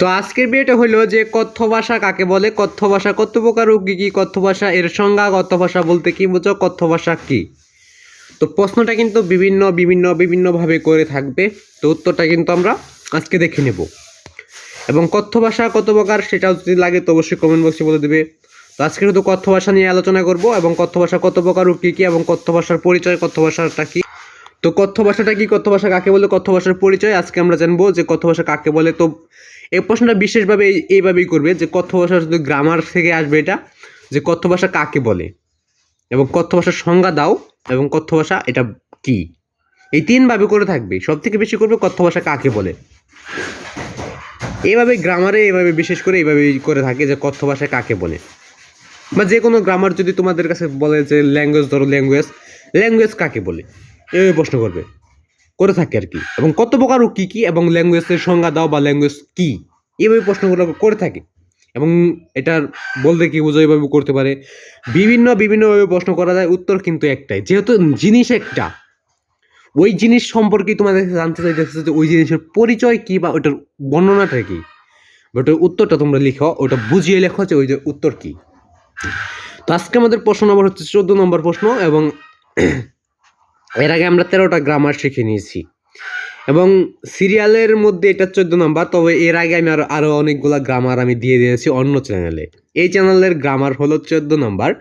তো আজকের বিয়েটা হলো যে কথ্য ভাষা কাকে বলে কথ্য ভাষা কত প্রকার ও কি কি কথ্য ভাষা এর সংজ্ঞা কথ্য ভাষা বলতে কি বোঝো কথ্য ভাষা কি তো প্রশ্নটা কিন্তু বিভিন্ন বিভিন্ন বিভিন্নভাবে করে থাকবে তো উত্তরটা কিন্তু আমরা আজকে দেখে নেব এবং কথ্য ভাষা কত প্রকার সেটাও যদি লাগে তো অবশ্যই কমেন্ট বক্সে বলে দেবে তো আজকে কিন্তু কথ্য ভাষা নিয়ে আলোচনা করব এবং কথ্য ভাষা কত প্রকার ও কী কী এবং কথ্য ভাষার পরিচয় কথ্য ভাষাটা কি তো কথ্য ভাষাটা কি কথ্য ভাষা কাকে বলে কথ্য ভাষার পরিচয় আজকে আমরা জানব যে কথ্য ভাষা কাকে বলে তো এই প্রশ্নটা বিশেষভাবে এই- এইভাবেই করবে যে কথ্য ভাষা শুধু গ্রামার থেকে আসবে এটা, যে কথ্য ভাষা কাকে বলে? এবং কথ্য ভাষার সংজ্ঞা দাও, এবং কথ্য ভাষা এটা কি? এই তিনভাবে করে থাকবে। সব থেকে বেশি করবে কথ্য ভাষা কাকে বলে। এইভাবে গ্রামারে এইভাবে বিশেষ করে এইভাবে করে থাকে যে কথ্য ভাষা কাকে বলে। বা যে কোনো গ্রামার যদি তোমাদের কাছে বলে যে ল্যাঙ্গুয়েজ ধরো ল্যাঙ্গুয়েজ ল্যাঙ্গুয়েজ কাকে বলে? এভাবে প্রশ্ন করবে। করে থাকে আর কি। এবং কত প্রকার ও কী কী এবং ল্যাঙ্গুয়েজের সংজ্ঞা দাও বা ল্যাঙ্গুয়েজ কী এইভাবে প্রশ্নগুলো করে থাকে। এবং এটার বলতে কি বোঝো এইভাবে করতে পারে। বিভিন্ন বিভিন্নভাবে প্রশ্ন করা যায়, উত্তর কিন্তু একটাই। যেহেতু জিনিস একটা, ওই জিনিস সম্পর্কে তোমাদের জানতে চাইতেছে যে ওই জিনিসের পরিচয় কী বা ওইটার বর্ণনাটা কী। বা ওটার উত্তরটা তোমরা লিখো, ওটা বুঝিয়ে লেখো যে ওই যে উত্তর কী। তো আজকে আমাদের প্রশ্ন নম্বর হচ্ছে চোদ্দ নম্বর প্রশ্ন এবং এর আগে আমরা তেরোটা গ্রামার শিখে নিয়েছি। এবং সিরিয়ালের মধ্যে এটা চোদ্দ নাম্বার, তবে এর আগে আমি আরও আরও অনেকগুলো গ্রামার আমি দিয়ে দিয়েছি অন্য চ্যানেলে এই চ্যানেলের গ্রামার হলো চোদ্দ নাম্বার।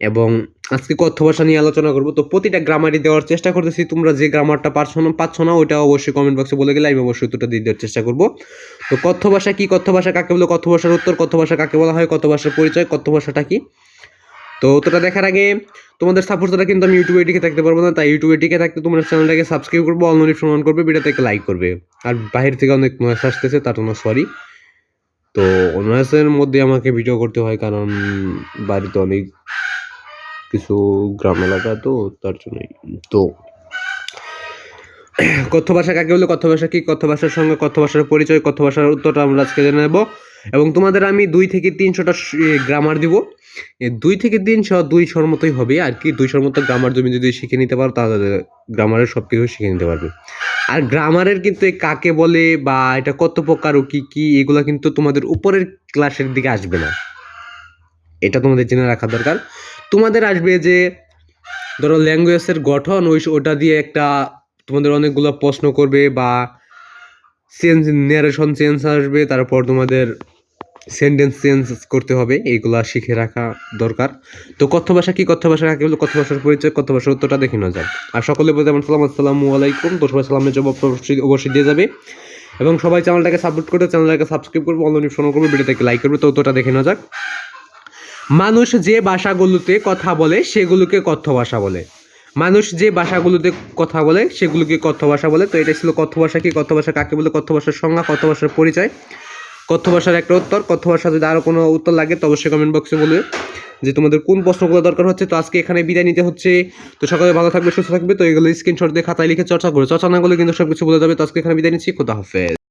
এবং আজকে কথ্য ভাষা নিয়ে আলোচনা করব। তো প্রতিটা গ্রামারই দেওয়ার চেষ্টা করতেছি। তোমরা যে গ্রামারটা পারছ না, পাচ্ছ না, ওইটা অবশ্যই কমেন্ট বক্সে বলে গেলে আমি অবশ্যই উত্তরটা দিয়ে দেওয়ার চেষ্টা করব। তো কথ্য ভাষা কী? কথ্য ভাষা কাকে বলে? কথ্য ভাষার উত্তর, কথ্য ভাষা কাকে বলা হয়? কথ্য ভাষার পরিচয়, কথ্য ভাষাটা কি? তো উত্তরটা দেখার আগে তোমাদের সাপোর্ট ছাড়া কিন্তু আমি ইউটিউবে টিকে থাকতে পারব না, তাই ইউটিউবে টিকে থাকতে তোমরা চ্যানেলটাকে সাবস্ক্রাইব করব অল নোটিফিকেশন করবে ভিডিওতে একটা লাইক করবে। আর বাইরে থেকে অনেক নয়েস আসতেছে, তার জন্য সরি তো নয়েসের মধ্যে আমাকে ভিডিও করতে হয়, কারণ বাড়িতে অনেক কিছু গ্রাম এলাকা তো, তার জন্যই। তো কথ্য ভাষা কাকে বলে, কথ্য ভাষা কি? কথ্য ভাষার সঙ্গে কথ্য ভাষার পরিচয়, কথ্য ভাষার উত্তরটা আমরা আজকে জেনে নেব। এবং তোমাদের আমি দুই থেকে তিনশোটা গ্রামার দিব। দুই থেকে তিন তিনশো দুইশোর মতোই হবে। আর কি দুইশোর মতো গ্রামার তুমি যদি শিখে নিতে পারো, তাহলে গ্রামারের সব কিছু শিখে নিতে পারবে। আর গ্রামারের কিন্তু কাকে বলে বা এটা কত প্রকার ও কী কী, এগুলো কিন্তু তোমাদের উপরের ক্লাসের দিকে আসবে না। এটা তোমাদের জেনে রাখা দরকার। তোমাদের আসবে যে, ধরো ল্যাঙ্গুয়েজের গঠন, ওই ওটা দিয়ে একটা তোমাদের অনেকগুলো প্রশ্ন করবে বা চেঞ্জ ন্যারেশন চেঞ্জ আসবে, তারপর তোমাদের সেন্টেন্স চেঞ্জ করতে হবে এইগুলা শিখে রাখা দরকার। তো কথ্য ভাষা কি কথ্য ভাষা, কাকে বলে কথ্য ভাষার পরিচয়, কথ্য ভাষার উত্তরটা দেখে নেওয়া যাক। আর সকলে বলতে আমার সালাম, আসসালামু আলাইকুম। তো সবাই সালামের জবাব অবশ্যই দিয়ে যাবে। এবং সবাই চ্যানেলটাকে সাপোর্ট করবে চ্যানেলটাকে সাবস্ক্রাইব করবে, অন্য নিউজ করবে ভিডিওটাকে লাইক করবে, তো উত্তরটা দেখে নেওয়া যাক। মানুষ যে ভাষাগুলোতে কথা বলে, সেগুলোকে কথ্য ভাষা বলে। মানুষ যে ভাষাগুলোতে কথা বলে, সেগুলোকে কথ্য ভাষা বলে। তো এটা ছিল কথ্য ভাষা কি, কথ্য ভাষা কাকে বলে, কথ্য ভাষার সংজ্ঞা, কথ্য ভাষার পরিচয়। কথ্য ভাষার একটা উত্তর, কথ্য ভাষা যদি আরও কোনো উত্তর লাগে, তো অবশ্যই কমেন্ট বক্সে বলবে যে তোমাদের কোন প্রশ্নগুলো দরকার হচ্ছে। তো আজকে এখানে বিদায় নিতে হচ্ছে। তো সকালে ভালো থাকবে, সুস্থ থাকবে। তো এগুলো স্ক্রিনশট দিয়ে খাতায় লিখে চর্চা করে। চর্চা না করলে কিন্তু সব কিছু বলে যাবে। তো আজকে এখানে বিদায় নিচ্ছি। খোদা হাফেজ।